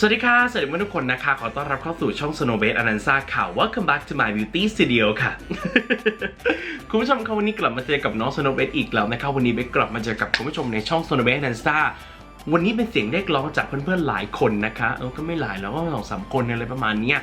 สวัสดีค่ะ สวัสดีเพื่อนทุกคนนะคะ ขอต้อนรับเข้าสู่ช่อง Snow b a s e อนันซ่าค่ะ Welcome back to my beauty studio ค่ะ คุณผู้ชมคะวันนี้กลับมาเจอกับน้อง Snow b a s e อีกแล้วนะคะวันนี้เบสกลับมาเจอกับคุณผู้ชมในช่อง Snow b a s e อนันซ่าวันนี้เป็นเสียงเรียกร้องจากเพื่อนๆหลายคนนะคะ เออก็ไม่หลายแล้วก็สองสามคนอะไรประมาณนี้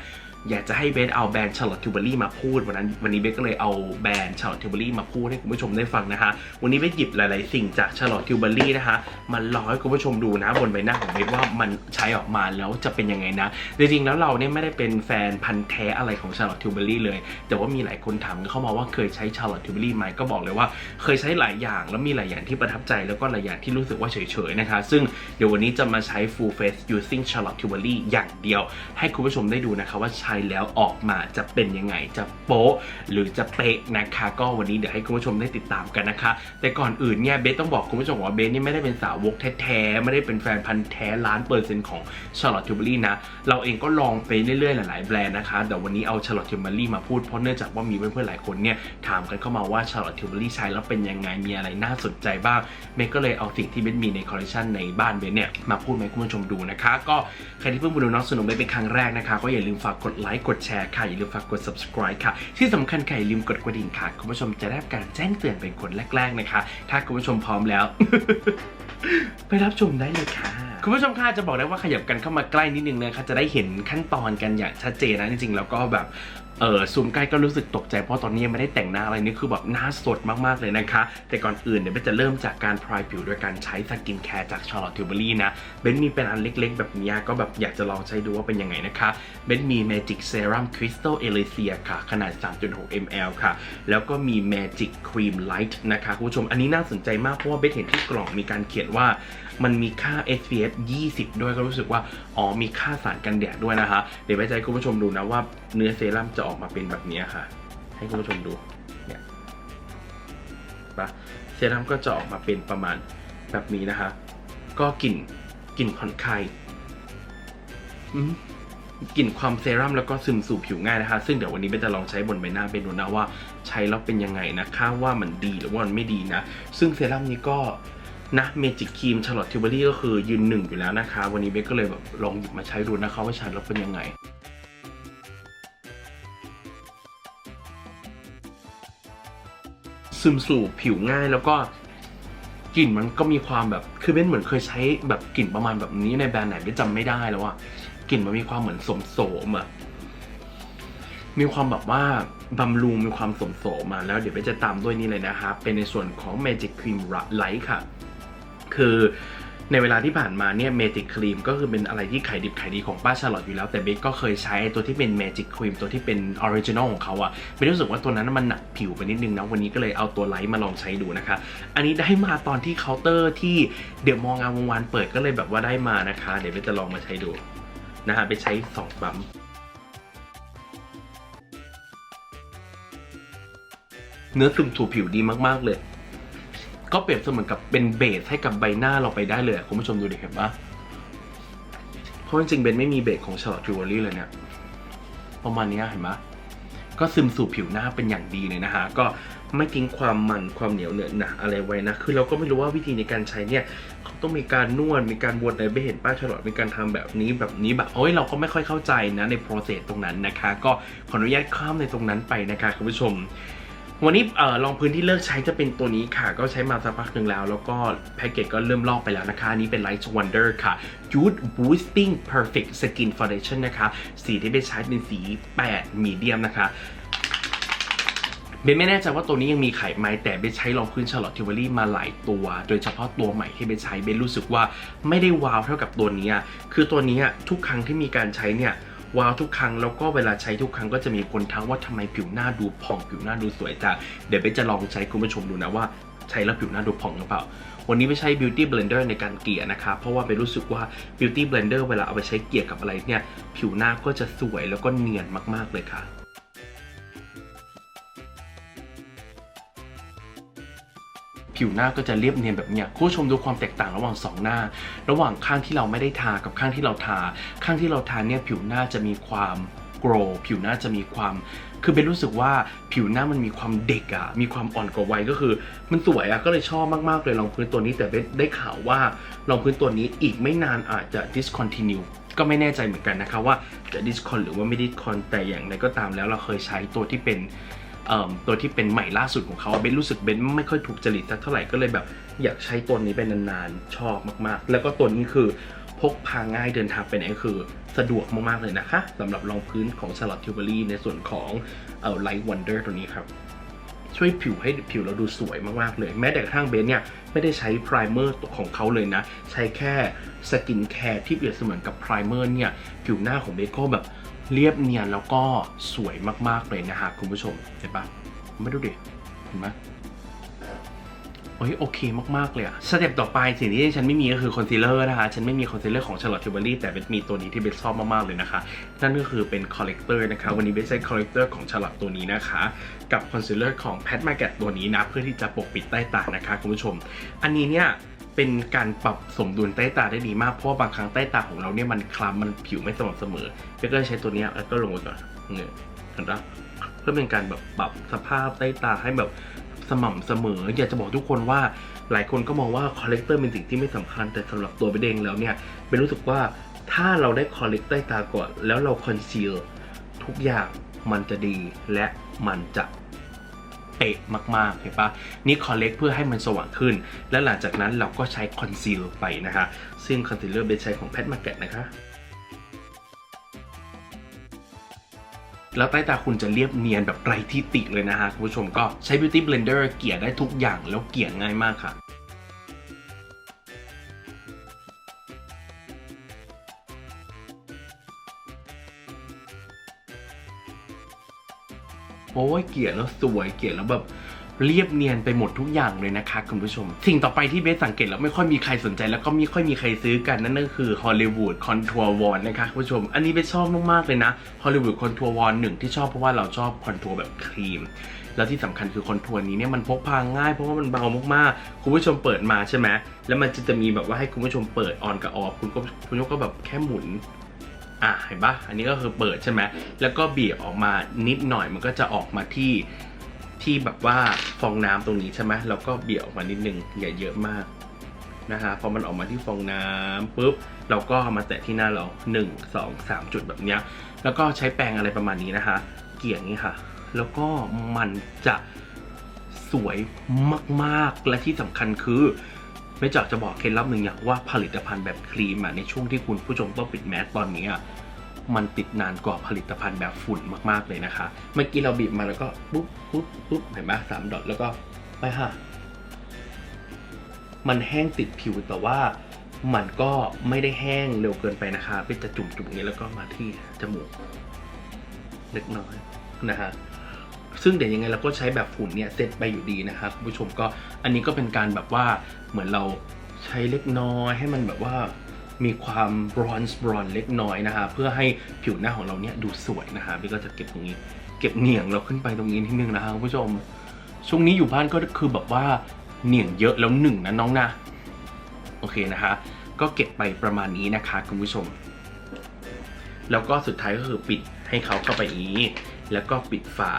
อยากจะให้เบสเอาแบรนด์ Charlotte Tilbury มาพูดวันนั้นวันนี้เบสก็เลยเอาแบรนด์ Charlotte Tilbury มาพูดให้คุณผู้ชมได้ฟังนะคะ วันนี้เบสหยิบหลาย ๆ สิ่งจาก Charlotte Tilbury นะคะมาลองให้คุณผู้ชมดูนะบนใบหน้าของเบสว่ามันใช้ออกมาแล้วจะเป็นยังไงนะจริง ๆ แล้วเราเนี่ยไม่ได้เป็นแฟนพันธ์แท้อะไรของ Charlotte Tilbury เลย แต่ว่ามีหลายคนถามเข้ามาว่าเคยใช้ Charlotte Tilbury ไหมก็บอกเลยว่าเคยใช้หลายอย่างแล้วมีหลายอย่างที่ประทับใจแล้วก็หลายอย่างที่รู้สึกว่าเฉย ๆ นะคะ ซึ่งเดี๋ยววันนี้จะมาใช้ full face using Charlotte Tilbury อย่างเดียว ให้คุณผู้ชมได้ดูนะคะว่าใช้แล้วออกมาจะเป็นยังไงจะโป๊ะหรือจะเป๊ะนะคะ ก็วันนี้เดี๋ยวให้คุณผู้ชมได้ติดตามกันนะคะ แต่ก่อนอื่นเนี่ยเบสต้องบอกคุณผู้ชมว่าเบสนี่ไม่ได้เป็นสาวกแท้ๆไม่ได้เป็นแฟนพันธ์แท้ล้านเปอร์เซ็นต์ของ Charlotte Tilbury นะเราเองก็ลองไปเรื่อยๆหลายๆแบรนด์นะคะแต่วันนี้เอา Charlotte Tilbury มาพูดเพราะเนื่องจากว่ามีเพื่อนๆหลายคนเนี่ยถามกันเข้ามาว่า Charlotte Tilbury ใช้แล้วเป็นยังไงมีอะไรน่าสนใจบ้างเบสก็เลยเอาสิ่งที่เบสมีในคอลเลคชันในบ้านเบสเนี่ยมาพูดให้คุณผู้ชมดูนะคะ ก็ใครที่เพิ่งมาดูน้องสนุกเบสเป็นครั้งแรกนะคะ ก็อย่าลืมฝากกดไลค์กดแชร์ค่ะ อย่าลืมฝากกด subscribe ค่ะ ที่สำคัญค่ะอย่าลืมกดกระดิ่งค่ะ คุณผู้ชมจะได้รับการแจ้งเตือนเป็นคนแรกๆนะคะ ถ้าคุณผู้ชมพร้อมแล้ว ไปรับชมได้เลยค่ะ คุณผู้ชมค่ะจะบอกได้ว่าขยับกันเข้ามาใกล้นิดนึงนะคะจะได้เห็นขั้นตอนกันอย่างชัดเจนนะจริงๆแล้วก็แบบ เออซูมใกล้ก็รู้สึกตกใจเพราะตอนนี้ยังไม่ได้แต่งหน้าอะไรนี่คือแบบหน้าสดมากๆเลยนะคะ แต่ก่อนอื่นเดี๋ยวเบนจะเริ่มจากการพรายผิวโดยการใช้สกินแคร์จาก Charlotte Tilbury นะเบนมีเป็นอันเล็กๆ แบบนี้ก็แบบอยากจะลองใช้ดูว่าเป็นยังไงนะคะเบนมี Magic Serum Crystal Elysia ค่ะ ขนาด 3.6 ml ค่ะ แล้วก็มี Magic Cream Light นะคะคุณผู้ชมอันนี้น่าสนใจมากเพราะว่าเบนเห็นที่กล่องมีการเขียนว่ามันมีค่า SPF 20 ด้วยก็รู้สึกว่าอ๋อมีค่าสารกันแดดด้วยนะคะ เดี๋ยวไปใจคุณผู้ชมดูนะว่า เนื้อเซรั่มจะออกมาเป็นแบบนี้ค่ะ ให้คุณผู้ชมดูเนี่ยปะเซรั่มก็จะออกมาเป็นประมาณแบบนี้นะคะ ก็กลิ่นกลิ่นผ่อนคลายกลิ่นความเซรั่มแล้วก็ซึมสู่ผิวง่ายนะคะ ซึ่งเดี๋ยววันนี้เบนจะลองใช้บนใบหน้าเป็นดูนะว่าใช้แล้วเป็นยังไงนะคะว่ามันดีหรือว่ามันไม่ดีนะ ซึ่งเซรั่มนี้ก็นะเมจิกครีมชาร์ลอตทิวเบอรี่ก็คือยืนหนึ่งอยู่แล้วนะคะ วันนี้เบนก็เลยแบบลองหยิบมาใช้ดูนะคะว่าใช้แล้วเป็นยังไง ซึมสู่ผิวง่ายแล้วก็กลิ่นมันก็มีความแบบคือเบนเหมือนเคยใช้แบบกลิ่นประมาณแบบนี้ในแบรนด์ไหนเบนจำไม่ได้แล้วอะกลิ่นมันมีความเหมือนสมโสมอะมีความแบบว่าบำรุงมีความสมโสมมาแล้วเดี๋ยวเบนจะตามด้วยนี่เลยนะคะเป็นในส่วนของ Magic Cream Light ค่ะ คือ ในเวลาที่ผ่านมาเนี่ยเมจิกครีมก็คือเป็นอะไรที่ขายดิบขายดีของป้าชาลอตอยู่แล้ว แต่เบคก็เคยใช้ตัวที่เป็นเมจิกครีมตัวที่เป็นออริจินอลของเขาอะเบครู้สึกว่าตัวนั้นมันหนักผิวไปนิดนึงนะ วันนี้ก็เลยเอาตัวไลท์มาลองใช้ดูนะคะ อันนี้ได้มาตอนที่เคาน์เตอร์ที่เดี๋ยวมองงานวงวานเปิดก็เลยแบบว่าได้มานะคะ เดี๋ยวเบคจะลองมาใช้ดูนะฮะไปใช้สองปั๊มเนื้อซึมถูผิวดีมากๆเลย ก็เปรียบเสมือนกับเป็นเบสให้กับใบหน้าเราไปได้เลยคุณผู้ชมดูดิเห็นปะเพราะจริงๆเบนไม่มีเบสของชาร์ลอตจิวเวลรี่เลยเนี่ยประมาณนี้เห็นปะก็ซึมสู่ผิวหน้าเป็นอย่างดีเลยนะฮะ ก็ไม่ทิ้งความมันความเหนียวเหนอะหนะอะไรไว้นะ คือเราก็ไม่รู้ว่าวิธีในการใช้เนี่ยเขาต้องมีการนวด มีการวนอะไรไปเห็นป้าชาร์ลอตมีการทำแบบนี้แบบนี้แบบโอ้ยเราก็ไม่ค่อยเข้าใจนะใน process ตรงนั้นนะคะ ก็ขออนุญาตข้ามในตรงนั้นไปนะคะคุณผู้ชม วันนี้เอ่อลองพื้นที่เลิกใช้จะเป็นตัวนี้ค่ะ ก็ใช้มาสักพักหนึ่งแล้ว แล้วก็แพ็กเกจก็เริ่มลอกไปแล้วนะคะ อันนี้เป็น Light Wonder ค่ะ Youth Boosting Perfect Skin Foundation นะคะ สีที่ไปใช้เป็นสี8 Medium นะคะเบนไม่แน่ใจว่าตัวนี้ยังมีขายไหมแต่เบนใช้รองพื้น Charlotte Tilbury มาหลายตัว โดยเฉพาะตัวใหม่ที่เบนใช้เบนรู้สึกว่าไม่ได้ว้าวเท่ากับตัวนี้ คือตัวนี้ทุกครั้งที่มีการใช้เนี่ย ว้าวทุกครั้งแล้วก็เวลาใช้ทุกครั้งก็จะมีคนทักว่าทำไมผิวหน้าดูผ่องผิวหน้าดูสวยจังเดี๋ยวเบจะลองใช้คุณผู้ชมดูนะว่าใช้แล้วผิวหน้าดูผ่องหรือเปล่า วันนี้ไม่ใช้ beauty blender ในการเกลี่ยนะคะ เพราะว่าไปรู้สึกว่า beauty blender เวลาเอาไปใช้เกลี่ยกับอะไรเนี่ย ผิวหน้าก็จะสวยแล้วก็เนียนมากๆเลยค่ะ ผิวหน้าก็จะเรียบเนียนแบบเนี้ยคุณผู้ชมดูความแตกต่างระหว่างสองหน้า ระหว่างข้างที่เราไม่ได้ทากับข้างที่เราทา ข้างที่เราทาเนี่ยผิวหน้าจะมีความโกรผิวหน้าจะมีความคือเบนรู้สึกว่าผิวหน้ามันมีความเด็กอะมีความอ่อนกว่าวัยก็คือ มันสวยอะก็เลยชอบมาก ๆ เลยรองพื้นตัวนี้แต่เบนได้ข่าวว่ารองพื้นตัวนี้อีกไม่นานอาจจะ discontinue ก็ไม่แน่ใจเหมือนกันนะคะว่าจะ discon หรือว่าไม่ discon แต่อย่างไรก็ตามแล้วเราเคยใช้ตัวที่เป็น ตัวที่เป็นใหม่ล่าสุดของเขาเบนรู้สึกเบนไม่ค่อยถูกจริตสักเท่าไหร่ก็เลยแบบอยากใช้ตัวนี้ไปนานๆ ชอบมากๆ แล้วก็ตัวนี้คือพกพาง่ายเดินทางไปไหนก็คือสะดวกมากๆเลยนะคะสำหรับรองพื้นของ Charlotte Tilbury ในส่วนของเอ่อ Light Wonder ตัวนี้ครับช่วยผิวให้ผิวเราดูสวยมาก ๆ เลย แม้แต่กระทั่งเบนเนี่ย ไม่ได้ใช้ไพรเมอร์ของเขาเลยนะ ใช้แค่สกินแคร์ที่เปรียบเสมือนกับไพรเมอร์เนี่ย ผิวหน้าของเบนก็แบบ เรียบเนียนแล้วก็สวยมากๆเลยนะฮะคุณผู้ชม เห็นปะไม่ดูดิ เห็นไหมโอ้ยโอเคมาก ๆ เลยอะสเต็ปต่อไปสิ่งที่ฉันไม่มีก็คือคอนซีลเลอร์นะคะ ฉันไม่มีคอนซีลเลอร์ของ Charlotte Tilbury แต่เบนมีตัวนี้ที่เบนชอบมาก ๆ เลยนะคะ นั่นก็คือเป็นคอลเลกเตอร์นะคะ วันนี้เบนใช้คอลเลกเตอร์ของ Charlotte ตัวนี้นะคะ กับคอนซีลเลอร์ของ Pat m a g a t ตัวนี้นะ เพื่อที่จะปกปิดใต้ตานะคะ คุณผู้ชม อันนี้เนี่ย เป็นการปรับสมดุลใต้ตาได้ดีมาก เพราะว่าบางครั้งใต้ตาของเราเนี่ยมันคล้ำมันผิวไม่สม่ำเสมอเบนก็ใช้ตัวนี้แล้วก็ลงไปก่อนเนี่ยเห็นปะเพื่อเป็นการแบบปรับสภาพใต้ตาให้แบบสม่ำเสมอ อยากจะบอกทุกคนว่าหลายคนก็มองว่าคอลเลกเตอร์เป็นสิ่งที่ไม่สำคัญแต่สำหรับตัวเบเองแล้วเนี่ยเบนรู้สึกว่าถ้าเราได้คอลเลกใต้ตาก่อน แล้วเราคอนซีลทุกอย่างมันจะดีและมันจะ เป๊ะมากๆ เห็นปะนี่คอลเลกเพื่อให้มันสว่างขึ้น และหลังจากนั้นเราก็ใช้คอนซีลไปนะคะ ซึ่งคอนซีลเลอร์เบนใช้ของแพทมาเก็ตนะคะแล้วใต้ตาคุณจะเรียบเนียนแบบไร้ที่ติเลยนะฮะคุณผู้ชมก็ใช้ Beauty Blender เกลี่ยได้ทุกอย่างแล้วเกลี่ยง่ายมากค่ะ โอ้ยเกลี่ยแล้วสวยเกลี่ยแล้วแบบเรียบเนียนไปหมดทุกอย่างเลยนะคะคุณผู้ชม สิ่งต่อไปที่เบสสังเกตแล้วไม่ค่อยมีใครสนใจแล้วก็ไม่ค่อยมีใครซื้อกันนั่นก็คือฮอลลีวูดคอนทัวร์วอนนะคะคุณผู้ชม อันนี้เบสชอบมากๆเลยนะฮอลลีวูดคอนทัวร์วอนหนึ่งที่ชอบเพราะว่าเราชอบคอนทัวร์แบบครีม แล้วที่สำคัญคือคอนทัวร์นี้เนี่ยมันพกพาง่ายเพราะว่ามันเบามากๆ คุณผู้ชมเปิดมาใช่ไหมแล้วมันจะจะมีแบบว่าให้คุณผู้ชมเปิดออนกับออฟคุณก็คุณก็แบบแค่หมุน อะเห็นปะอันนี้ก็คือเปิดใช่ไหมแล้วก็บี่ยออกมานิดหน่อยมันก็จะออกมาที่ที่แบบว่าฟองน้ำตรงนี้ใช่ไหมแล้วก็เบี่ยออกมานิดนึงอย่าเยอะมากนะฮะพอมันออกมาที่ฟองน้ำปุ๊บเราก็มาแตะที่หน้าเรา1 2 3 จุดแบบเนี้ยแล้วก็ใช้แปรงอะไรประมาณนี้นะคะ เกี่ยงนี้ค่ะ แล้วก็มันจะสวยมากๆและที่สำคัญคือ ไม่จากจะบอกเคล็ดลับหนึ่งอย่างว่าผลิตภัณฑ์แบบครีมอะในช่วงที่คุณผู้ชมต้องปิดแมสตอนนี้อะมันติดนานกว่าผลิตภัณฑ์แบบฝุ่นมากๆเลยนะคะ เมื่อกี้เราบีบมาแล้วก็ปุ๊บปุ๊บปุ๊บเห็นไหมสามดอทแล้วก็ไปค่ะ มันแห้งติดผิวแต่ว่ามันก็ไม่ได้แห้งเร็วเกินไปนะคะเป็นจะจุ่มๆอย่างนี้แล้วก็มาที่จมูกเล็กน้อยนะฮะ ซึ่งเดี๋ยวยังไงเราก็ใช้แบบฝุ่นเนี่ยเซตไปอยู่ดีนะคะคุณผู้ชมก็อันนี้ก็เป็นการแบบว่าเหมือนเราใช้เล็กน้อยให้มันแบบว่ามีความบรอนซ์บรอนเล็กน้อยนะคะเพื่อให้ผิวหน้าของเราเนี่ยดูสวยนะคะพี่ก็จะเก็บตรงนี้ เก็บเหนียงเราขึ้นไปตรงนี้นิดนึงนะคะคุณผู้ชม ช่วงนี้อยู่บ้านก็คือแบบว่าเหนียงเยอะแล้วหนึ่งนะน้องนะโอเคนะคะ ก็เก็บไปประมาณนี้นะคะคุณผู้ชม แล้วก็สุดท้ายก็คือปิดให้เขาเข้าไปนี้ แล้วก็ปิดฝา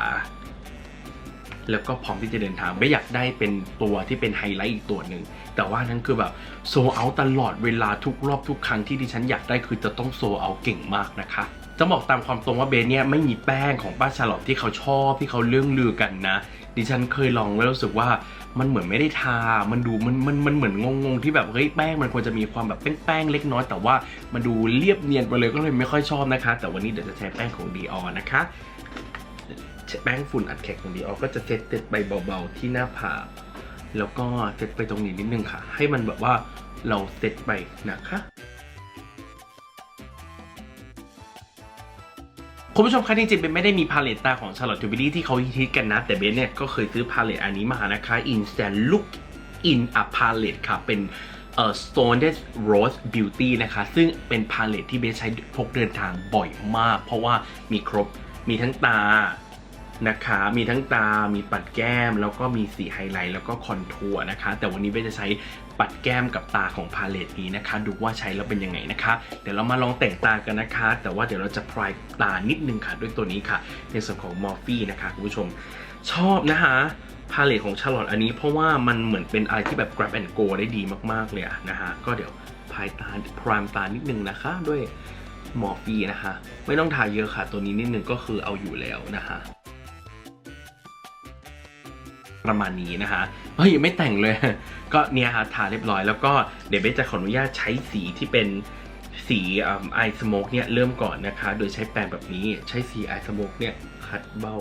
แล้วก็พร้อมที่จะเดินทางไม่อยากได้เป็นตัวที่เป็นไฮไลท์อีกตัวหนึ่งแต่ว่านั่นคือแบบโซเอาตลอดเวลาทุกรอบทุกครั้งที่ดิฉันอยากได้คือจะต้องโซเอาเก่งมากนะคะจะบอกตามความตรงว่าเบนเนี่ยไม่มีแป้งของป้าชาลอตที่เขาชอบที่เขาเรื่องลือกันนะ ดิฉันเคยลองแล้วรู้สึกว่ามันเหมือนไม่ได้ทา มันดูมันมันมันเหมือนงงๆที่แบบเฮ้ยแป้งมันควรจะมีความแบบแป้งๆเล็กน้อยแต่ว่ามันดูเรียบเนียนไปเลยก็เลยไม่ค่อยชอบนะคะ แต่วันนี้เดี๋ยวจะใช้แป้งของดีออนะคะ แป้งฝุ่นอัดแข็งของดีออก็จะเซตเซตไปเบาๆที่หน้าผากแล้วก็เซตไปตรงนี้นิดนึงค่ะ ให้มันแบบว่าเราเซตไปนะคะคุณผู้ชมคะจริงๆเป็นไม่ได้มีพาเลตตาของ Charlotte Tilbury ที่เขาฮิตกันนะ แต่เบนเนี่ย ก็เคยซื้อพาเลตอันนี้มานะคะ Instant Look in a Palette ค่ะ เป็นเอ่อ Stoned Rose Beauty นะคะ ซึ่งเป็นพาเลตที่เบนใช้พกเดินทางบ่อยมาก เพราะว่ามีครบมีทั้งตา นะคะ มีทั้งตา มีปัดแก้ม แล้วก็มีสีไฮไลท์ แล้วก็คอนทัวร์นะคะ แต่วันนี้เบจะใช้ปัดแก้มกับตาของพาเลตนี้นะคะ ดูว่าใช้แล้วเป็นยังไงนะคะ เดี๋ยวเรามาลองแต่งตากันนะคะ แต่ว่าเดี๋ยวเราจะพรายตานิดนึงค่ะ ด้วยตัวนี้ค่ะ ในส่วนของมอร์ฟี่นะคะคุณผู้ชม ชอบนะคะพาเลตของชาร์ลอตอันนี้เพราะว่ามันเหมือนเป็นอะไรที่แบบ grab and go ได้ดีมากๆเลยนะคะก็เดี๋ยวพรายตาพรามตานิดนึงนะคะ ด้วยมอร์ฟี่นะคะ ไม่ต้องทาเยอะค่ะ ตัวนี้นิดนึงก็คือเอาอยู่แล้วนะคะ ประมาณนี้นะคะเฮ้ยยังไม่แต่งเลย ก็เนี่ยฮะทาเรียบร้อยแล้วก็เดี๋ยวเบสจะขออนุญาตใช้สีที่เป็นสีไอสโมกเนี่ยเริ่มก่อนนะคะ โดยใช้แปรงแบบนี้ใช้สีไอสโมกเนี่ยคัดเบ้า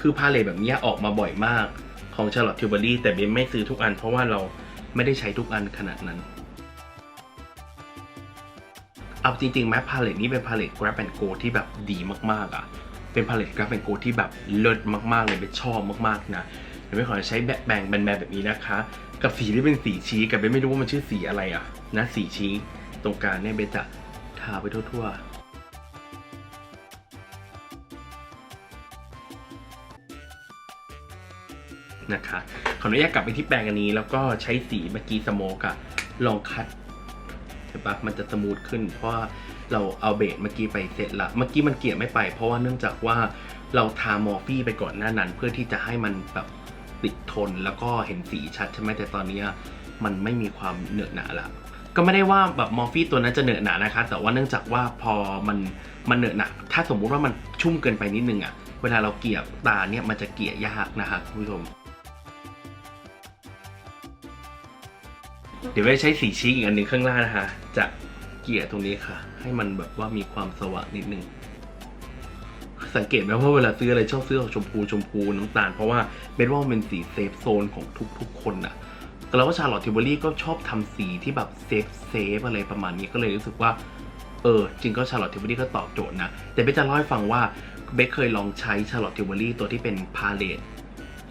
คือพาเลตแบบนี้ออกมาบ่อยมากของ Charlotte Tilbury แต่เบนไม่ซื้อทุกอันเพราะว่าเราไม่ได้ใช้ทุกอันขนาดนั้น เอาจริงๆแม้พาเลตนี้เป็นพาเลต Grab and Go ที่แบบดีมากๆอะ เป็นพาเลต Grab and Go ที่แบบเลิศมากๆเลยเป็นชอบมากๆนะเดี๋ยวไม่ขอใช้แบบแบ่งแบนแบบนี้นะคะ กับสีที่เป็นสีชี้กับเบนไม่รู้ว่ามันชื่อสีอะไรอะนะสีชี้ตรงกลางเนี่ยเบนจะทาไปทั่วๆนะคะขออนุญาตกลับไปที่แปรงอันนี้ แล้วก็ใช้สีเมื่อกี้สโมกอะลองคัดเห็นปะมันจะสมูทขึ้น เพราะ เราเอาเบสเมื่อกี้ไปเสร็จละ เมื่อกี้มันเกลี่ยไม่ไป เพราะว่าเนื่องจากว่าเราทามอร์ฟี่ไปก่อนหน้านั้น เพื่อที่จะให้มันแบบติดทนแล้วก็เห็นสีชัดใช่ไหมแต่ตอนนี้มันไม่มีความเหนอะหนาละก็ไม่ได้ว่าแบบมอร์ฟี่ตัวนั้นจะเหนอะหนานะคะ แต่ว่าเนื่องจากว่าพอมันมันเหนอะหนาถ้าสมมุติว่ามันชุ่มเกินไปนิดนึงอะเวลาเราเกลี่ยตาเนี่ยมันจะเกลี่ยยากนะคะคุณผู้ชมเดี๋ยวไปใช้สีชี้อีกอันหนึ่งข้างล่างนะคะจะ เกลี่ยตรงนี้ค่ะ ให้มันแบบว่ามีความสว่างนิดนึงสังเกตไหมว่าเวลาซื้ออะไรชอบซื้อออกชมพูชมพูน้ำตาลเพราะว่าเบนว่ามันเป็นสีเซฟโซนของทุกๆ คนน่ะแล้วก็ชาร์ลอตทิวเบอรี่ก็ชอบทำสีที่แบบเซฟเซฟอะไรประมาณนี้ก็เลยรู้สึกว่า เออจริงก็ชาร์ลอตทิวเบอรี่ก็ตอบโจทย์นะ แต่เบนจะเล่าให้ฟังว่าเบนเคยลองใช้ชาร์ลอตทิวเบอรี่ตัวที่เป็นพาเลต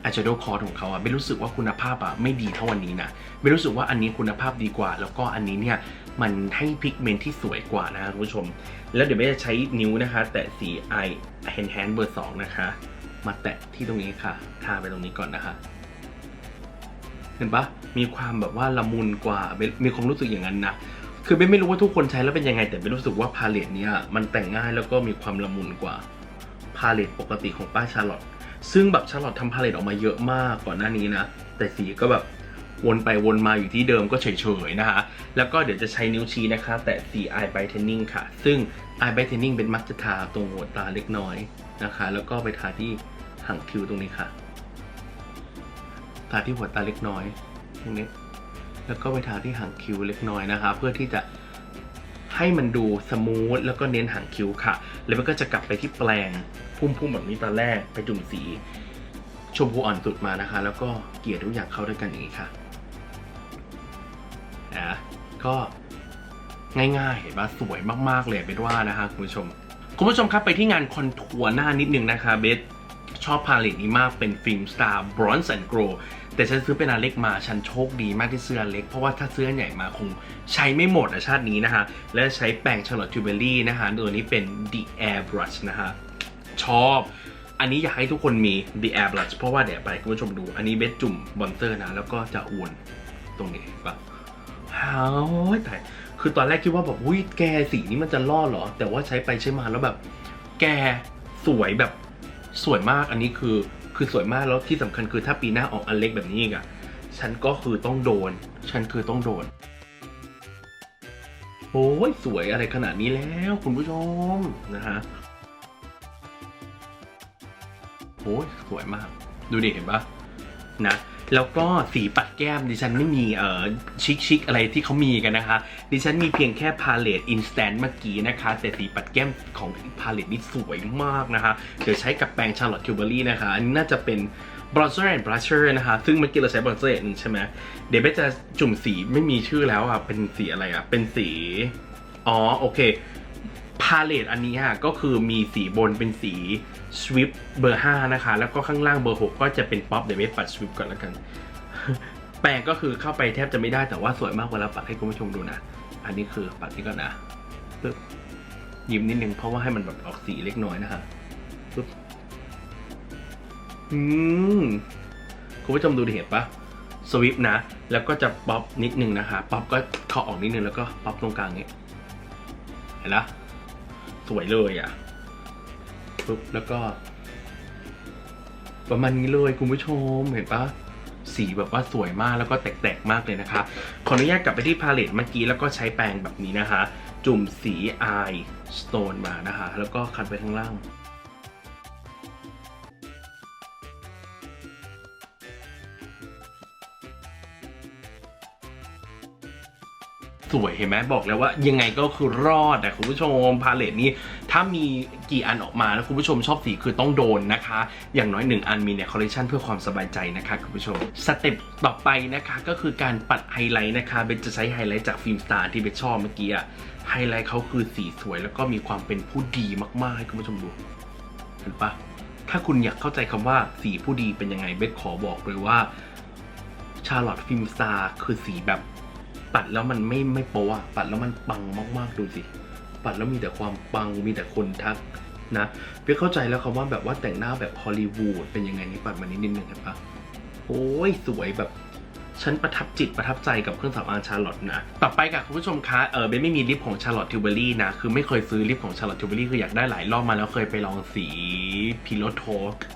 a s h a d o w Card ของเขาอะไม่รู้สึกว่าคุณภาพอะไม่ดีเท่าวันนี้นะไม่รู้สึกว่าอันนี้คุณภาพดีกว่า แล้วก็อันนี้เนี่ย มันให้พิกเมนต์ที่สวยกว่านะครับคุณผู้ชม แล้วเดี๋ยวไม่จะใช้นิ้วนะคะ แตะสี I Hand Hand เบอร์2นะคะ มาแตะที่ตรงนี้ค่ะ ทาไปตรงนี้ก่อนนะคะ เห็นปะมีความแบบว่าละมุนกว่าเบนมีความรู้สึกอย่างนั้นนะคือเบนไม่รู้ว่าทุกคนใช้แล้วเป็นยังไง แต่เบนรู้สึกว่าพาเลตเนี้ยมันแต่งง่ายแล้วก็มีความละมุนกว่าพาเลตปกติของป้าชาร์ลอตซึ่งแบบชาร์ลอตทำพาเลตออกมาเยอะมากก่อนหน้านี้นะแต่สีก็แบบ วนไปวนมาอยู่ที่เดิมก็เฉยๆนะคะ แล้วก็เดี๋ยวจะใช้นิ้วชี้นะคะ แต่สี eye brightening ค่ะ ซึ่ง eye brightening เป็นมักจะทาตรงหัวตาเล็กน้อยนะคะ แล้วก็ไปทาที่หางคิ้วตรงนี้ค่ะ ทาที่หัวตาเล็กน้อยตรงนี้ แล้วก็ไปทาที่หางคิ้วเล็กน้อยนะคะ เพื่อที่จะให้มันดูสมูทแล้วก็เน้นหางคิ้วค่ะ แล้วมันก็จะกลับไปที่แปลงพุ่มๆแบบนี้ตอนแรกไปจุ่มสีชมพูอ่อนสุดมานะคะ แล้วก็เกลี่ยทุกอย่างเข้าด้วยกันอย่างนี้ค่ะ นะก็ง่ายๆเห็นปะสวยมากๆเลยเบสว่านะคะคุณผู้ชม คุณผู้ชมครับไปที่งานคอนทัวร์หน้านิดนึงนะคะเบสชอบพาเลตนี้มากเป็นฟิล์มสตาร์บรอนซ์แอนด์โกลแต่ฉันซื้อเป็นอันเล็กมาฉันโชคดีมากที่ซื้ออันเล็ก เพราะว่าถ้าซื้ออันใหญ่มาคงใช้ไม่หมดอะชาตินี้นะคะและใช้แปรง Charlotte Tilbury นะคะตัวนี้เป็น The Air Brush นะคะชอบอันนี้อยากให้ทุกคนมี The Air Brush เพราะว่าเดี๋ยวไปคุณผู้ชมดู อันนี้เบสจุ่มบอนเซอร์นะ แล้วก็จะอวนตรงนี้ปะ ฮ้าวแต่คือตอนแรกคิดว่าแบบอุ้ยแกสีนี้มันจะรอดเหรอ แต่ว่าใช้ไปใช้มาแล้วแบบ แกสวยแบบสวยมากอันนี้คือคือสวยมากแล้วที่สำคัญคือถ้าปีหน้าออกอันเล็กแบบนี้อีกอะฉันก็คือต้องโดน ฉันคือต้องโดนโอ้ยสวยอะไรขนาดนี้แล้วคุณผู้ชมนะฮะโอ้ยสวยมาก ดูดิเห็นปะนะ แล้วก็สีปัดแก้มดิฉันไม่มีเอ่อชิคชิคๆอะไรที่เขามีกันนะคะ ดิฉันมีเพียงแค่พาเลตอินสแตนต์เมื่อกี้นะคะ แต่สีปัดแก้มของพาเลตนี่สวยมากนะคะ เดี๋ยวใช้กับแปรง Charlotte Tilbury นะคะ อันนี้น่าจะเป็น bronzer and blusher นะคะ ซึ่งเมื่อกี้เราใช้ bronzer อันหนึ่งใช่ไหมเดี๋ยวเบจะจุ่มสีไม่มีชื่อแล้วอะ เป็นสีอะไรอะ เป็นสี อ๋อ โอเค พาเลตอันนี้ฮะก็คือมีสีบนเป็นสี Swift เบอร์5นะคะ แล้วก็ข้างล่างเบอร์ 6 ก็จะเป็นป๊อปเดี๋ยวเบสปัด Swift ก่อนแล้วกัน แปรงก็คือเข้าไปแทบจะไม่ได้แต่ว่าสวยมากเวลาปัดให้คุณผู้ชมดูนะ อันนี้คือปัดนี่ก่อนนะปึ๊บยิ้มนิดนึงเพราะว่าให้มันแบบออกสีเล็กน้อยนะฮะปึ๊บอืมคุณผู้ชมดูดิเห็นปะสวิปนะ แล้วก็จะป๊อปนิดนึงนะคะ ป๊อปก็เคาะออกนิดนึงแล้วก็ป๊อปตรงกลางนี้เห็นละ สวยเลยอะปุ๊บแล้วก็ ประมาณนี้เลยคุณผู้ชมเห็นปะสีแบบว่าสวยมากแล้วก็แตกๆมากเลยนะคะ ขออนุญาตกลับไปที่พาเลตเมื่อกี้แล้วก็ใช้แปรงแบบนี้นะคะ จุ่มสีอายสโตนมานะคะ แล้วก็คัดไปข้างล่าง สวยเห็นไหมบอกแล้วว่ายังไงก็คือรอดอะคุณผู้ชมพาเลตนี้ถ้ามีกี่อันออกมาแล้วคุณผู้ชมชอบสีคือต้องโดนนะคะ อย่างน้อยหนึ่งอันมีเนี่ยคอลเลคชันเพื่อความสบายใจนะคะคุณผู้ชมสเต็ปต่อไปนะคะก็คือการปัดไฮไลท์นะคะเบนจะใช้ไฮไลท์จากฟิล์มสตาร์ที่เบนชอบเมื่อกี้อะไฮไลท์เขาคือสีสวยแล้วก็มีความเป็นผู้ดีมากๆให้คุณผู้ชมดูเห็นปะถ้าคุณอยากเข้าใจคำว่าสีผู้ดีเป็นยังไงเบสขอบอกเลยว่าชาร์ลอตฟิล์มสตาร์คือสีแบบ ปัดแล้วมันไม่ไม่โป๊ะปัดแล้วมันปังมากๆดูสิปัดแล้วมีแต่ความปังมีแต่คนทักนะเบสเข้าใจแล้วคำว่าแบบว่าแต่งหน้าแบบฮอลลีวูดเป็นยังไงนี่ปัดมานิดนึงเห็นปะโอ้ยสวยแบบ ฉันประทับจิตประทับใจกับเครื่องสำอางชาร์ลอตนะ ต่อไปค่ะคุณผู้ชมคะเออเบนไม่มีลิปของชาร์ลอตทิวเบอรี่นะ คือไม่เคยซื้อลิปของชาร์ลอตทิวเบอรี่คืออยากได้หลายรอบมาแล้วเคยไปลองสีพิโลโท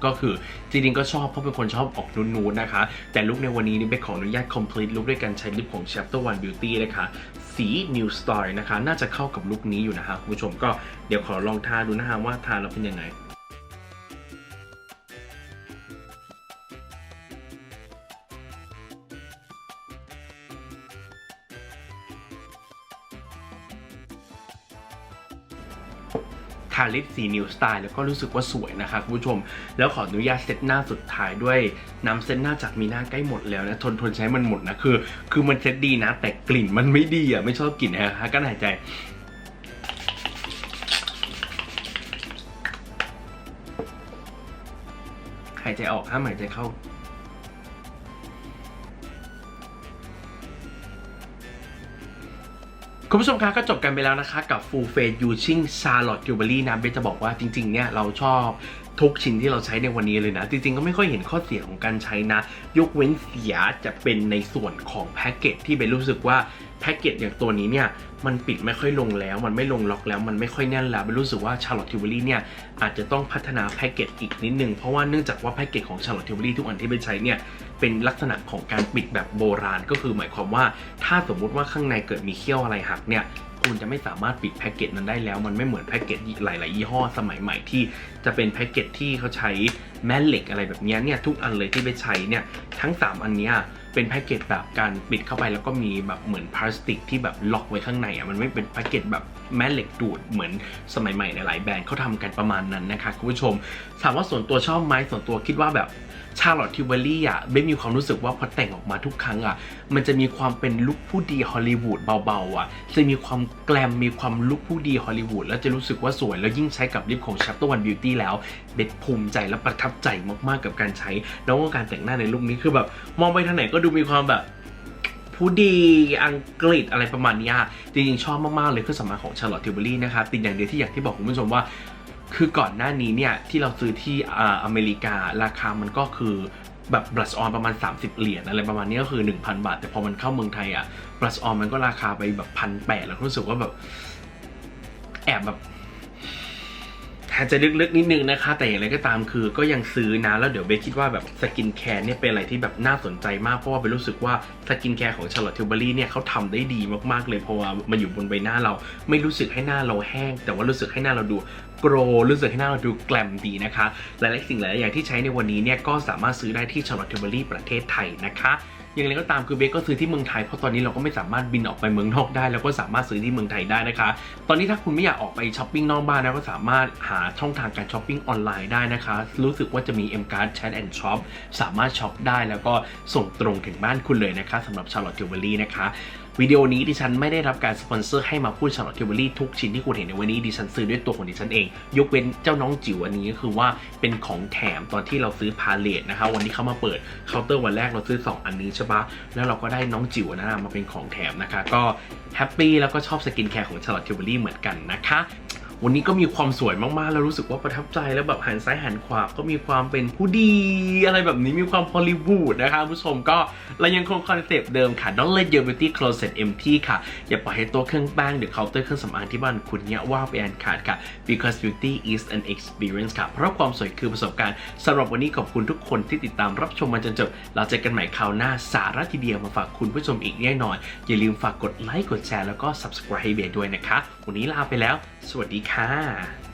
ก็คือจริงๆก็ชอบเพราะเป็นคนชอบออกนูนๆนะคะ แต่ลุคในวันนี้นี่เบนขออนุญาต complete ลุคด้วยการใช้ลิปของ Chapter One Beauty นะคะสี New Story นะคะ น่าจะเข้ากับลุคนี้อยู่นะคะคุณผู้ชมก็เดี๋ยวขอลองทาดูนะฮะว่าทาแล้วเป็นยังไง ทาลิปสีนิวสไตล์แล้วก็รู้สึกว่าสวยนะคะคุณผู้ชม แล้วขออนุญาตเซตหน้าสุดท้ายด้วยน้ำเซตหน้าจากมีหน้าใกล้หมดแล้วนะทนทนใช้มันหมดนะคือ คือมันเซตดีนะ แต่กลิ่นมันไม่ดีอะไม่ชอบกลิ่นนะคะก็หายใจหายใจออกห้ามหายใจเข้า คุณผู้ชมคะก็จบกันไปแล้วนะคะ กับ Full Face Using Charlotte Tilbury นะเบนจะบอกว่าจริงๆเนี่ยเราชอบทุกชิ้นที่เราใช้ในวันนี้เลยนะ จริงๆก็ไม่ค่อยเห็นข้อเสียของการใช้นะ ยกเว้นเสียจะเป็นในส่วนของแพ็กเกจที่เบนรู้สึกว่าแพ็กเกจอย่างตัวนี้เนี่ยมันปิดไม่ค่อยลงแล้ว มันไม่ลงล็อกแล้ว มันไม่ค่อยแน่นแล้วเบนรู้สึกว่า Charlotte Tilbury เนี่ยอาจจะต้องพัฒนาแพ็กเกจอีกนิดนึง เพราะว่าเนื่องจากว่าแพ็กเกจของ Charlotte Tilbury ทุกอันที่เบนใช้เนี่ยเป็นลักษณะของการปิดแบบโบราณ ก็คือหมายความว่าถ้าสมมุติว่าข้างในเกิดมีเขี้ยวอะไรหักเนี่ยคุณจะไม่สามารถปิดแพ็กเกจนั้นได้แล้ว มันไม่เหมือนแพ็กเกจหลาย ๆ ยี่ห้อสมัยใหม่ที่จะเป็นแพ็กเกจที่เขาใช้แม่เหล็กอะไรแบบนี้เนี่ยทุกอันเลยที่ไปใช้เนี่ยทั้ง 3 อันเนี้ย เป็นแพ็กเกจแบบการปิดเข้าไปแล้วก็มีแบบเหมือนพลาสติกที่แบบล็อกไว้ข้างในอะมันไม่เป็นแพ็กเกจแบบแม่เหล็กดูดเหมือนสมัยใหม่หลายๆแบรนด์เขาทำกันประมาณนั้นนะคะคุณผู้ชมถามว่าส่วนตัวชอบไหมส่วนตัวคิดว่าแบบ ชาร์ลอตทิวเบอรี่อะเบมีความรู้สึกว่าพอแต่งออกมาทุกครั้งอะมันจะมีความเป็นลุคผู้ดีฮอลลีวูดเบาๆอะจะมีความแกลมมีความลุคผู้ดีฮอลลีวูดแล้วจะรู้สึกว่าสวย แล้วยิ่งใช้กับลิปของ Chapter One Beauty แล้วเบนภูมิใจและประทับใจมากๆกับการใช้ แล้วก็การแต่งหน้าในลุคนี้คือแบบมองไปทางไหนก็ดูมีความแบบผู้ดีอังกฤษอะไรประมาณนี้จริงๆชอบมากๆเลยเครื่องสำอางของ Charlotte Tilbury นะคะติดอย่างเดียวที่อยางที่บอกคุณผู้ชมว่า คือก่อนหน้านี้เนี่ยที่เราซื้อที่อ่าอเมริการาคามันก็คือแบบบลัชออนประมาณ 30 เหรียญอะไรประมาณนี้ก็คือ 1,000 บาท แต่พอมันเข้าเมืองไทยอะบลัชออนมันก็ราคาไปแบบพันแปดแล้วรู้สึกว่าแบบ แอบแบบหายใจลึกๆนิดนึงนะคะ แต่อย่างไรก็ตามคือก็ยังซื้อนะ แล้วเดี๋ยวเบคคิดว่าแบบสกินแคร์เนี่ยเป็นอะไรที่แบบน่าสนใจมากเพราะว่าเบรู้สึกว่าสกินแคร์ของ Charlotte Tilbury เนี่ยเขาทำได้ดีมากๆเลยเพราะว่ามันอยู่บนใบหน้าเราไม่รู้สึกให้หน้าเราแห้ง แต่ว่ารู้สึกให้หน้าเราดู กรรู้สึกให้หน้าเราดูแกลมดีนะคะ หลายๆสิ่งหลายๆอย่างที่ใช้ในวันนี้เนี่ยก็สามารถซื้อได้ที่ Charlotte Tilbury ประเทศไทยนะคะอย่างไรก็ตามคือเบคก็ซื้อที่เมืองไทยเพราะตอนนี้เราก็ไม่สามารถบินออกไปเมืองนอกได้ แล้วก็สามารถซื้อที่เมืองไทยได้นะคะ ตอนนี้ถ้าคุณไม่อยากออกไปช้อปปิ้งนอกบ้านนะก็สามารถหาช่องทางการช้อปปิ้งออนไลน์ได้นะคะ รู้สึกว่าจะมี M Card Chat and Shop สามารถช็อปได้แล้วก็ส่งตรงถึงบ้านคุณเลยนะคะสำหรับ Charlotte Tilbury นะคะ วิดีโอนี้ดิฉันไม่ได้รับการสปอนเซอร์ให้มาพูด Charlotte Tilbury ทุกชิ้นที่คุณเห็นในวันนี้ดิฉันซื้อด้วยตัวของดิฉันเอง ยกเว้นเจ้าน้องจิ๋วอันนี้ก็คือว่าเป็นของแถมตอนที่เราซื้อพาเลทนะคะวันที่เขามาเปิดเคาน์เตอร์วันแรกเราซื้อ 2 อันนี้ใช่ปะแล้วเราก็ได้น้องจิ๋วนะมาเป็นของแถมนะคะ ก็แฮปปี้แล้วก็ชอบสกินแคร์ของ Charlotte Tilbury เหมือนกันนะคะ วันนี้ก็มีความสวยมากๆ แล้วรู้สึกว่าประทับใจแล้วแบบหันซ้ายหันขวาก็มีความเป็นผู้ดี อะไรแบบนี้มีความฮอลลีวูดนะคะผู้ชมก็เรายังคงคอนเซปต์เดิมค่ะ Don't let your beauty closet empty ค่ะ อย่าปล่อยให้ตัวเครื่องแป้งหรือเคาน์เตอร์เครื่องสำอางที่บ้านคุณเนี่ยว่าไปอันขาดค่ะ because beauty is an experience ค่ะ เพราะความสวยคือประสบการณ์สำหรับวันนี้ขอบคุณทุกคนที่ติดตามรับชมมาจนจบเราเจอกันใหม่คราวหน้าสาระทีเดียวมาฝากคุณผู้ชมอีกแน่นอนอย่าลืมฝากกดไลค์กดแชร์แล้วก็ subscribe ให้เบียด้วยนะคะ วันนี้ลาไปแล้ว สวัสดีค่ะ